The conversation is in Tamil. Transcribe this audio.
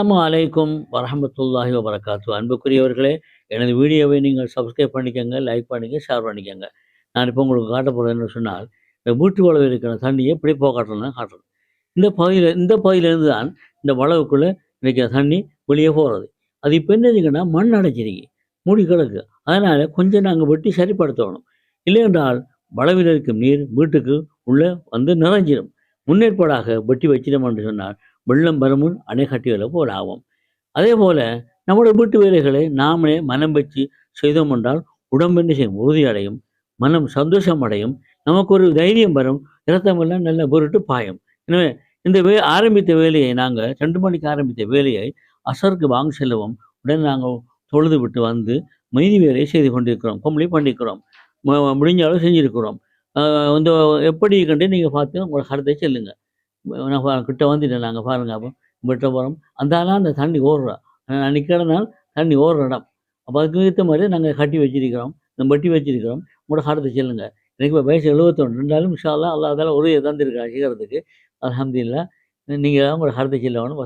அஸ்ஸலாமு அலைக்கும் வரமத்துல்லாஹி வபரகாத்து அன்புக்குரியவர்களே எனது வீடியோவை நீங்கள் சப்ஸ்கிரைப் பண்ணிக்கோங்க லைக் பண்ணிக்க ஷேர் பண்ணிக்கோங்க. நான் இப்போ உங்களுக்கு காட்ட போகிறேன் என்ன சொன்னால் இந்த வீட்டு வளவு இருக்கிற தண்ணியை எப்படி போக காட்டுறது. இந்த பகுதியில் இந்த பகுதியிலேருந்து தான் இந்த வளவுக்குள்ளே இருக்கிற தண்ணி வெளியே போகிறது அது இப்போ என்னதுங்கன்னா மண் அடைச்சிருக்கு மூடி கிடக்கு. அதனால் கொஞ்சம் நாங்கள் வெட்டி சரிப்படுத்தணும். இல்லை என்றால் வளவில் இருக்கும் நீர் வீட்டுக்கு உள்ளே வந்து நிறைஞ்சிடும் முன்னேற்பாடாக வெட்டி வச்சிடும் என்று சொன்னால் வெள்ளம் வருமுன் அணை கட்டியது போல் ஆகும். அதே போல் நம்முடைய வீட்டு வேலைகளை நாமளே மனம் வச்சு செய்தோம் என்றால் உடம்பு என்ன செய்யும்? உறுதியடையும் மனம் சந்தோஷம் அடையும் நமக்கு ஒரு தைரியம் வரும் இரத்தமெல்லாம் நல்ல பொருட்டு பாயும். எனவே இந்த வே ஆரம்பித்த வேலையை நாங்கள் ரெண்டு மணிக்கு ஆரம்பித்த வேலையை அசருக்கு வாங்க செல்லவும் உடனே நாங்கள் தொழுது விட்டு வந்து மைதி வேலையை செய்து கொண்டிருக்கிறோம் கம்ப்ளீட் பண்ணிக்கிறோம் முடிஞ்ச அளவு செஞ்சுருக்கிறோம். இந்த எப்படி கண்டு நீங்கள் பார்த்து உங்களை கருத்தை செல்லுங்க. கிட்ட வந்துட்டேன் நாங்கள் பாருங்க அப்போ விட்ட போகிறோம் அந்த ஆளாக அந்த தண்ணி ஓடுறா. நான் நாள் தண்ணி ஓடுற இடம். அப்போ அதுக்கு ஏற்ற மாதிரி நாங்கள் கட்டி வச்சிருக்கிறோம். இந்த வட்டி வச்சிருக்கிறோம். உங்களோட கருத்தை செல்லுங்க. எனக்கு இப்போ வயசு எழுபத்தொன்று ரெண்டாலும் விஷயம் அல்லாஹ் அல்லாஹ் தால உதவியை தந்திருக்காங்க செய்கிறதுக்கு. அலமதுல்லா நீங்கள் உங்களோட கருத்தை செல்லணும்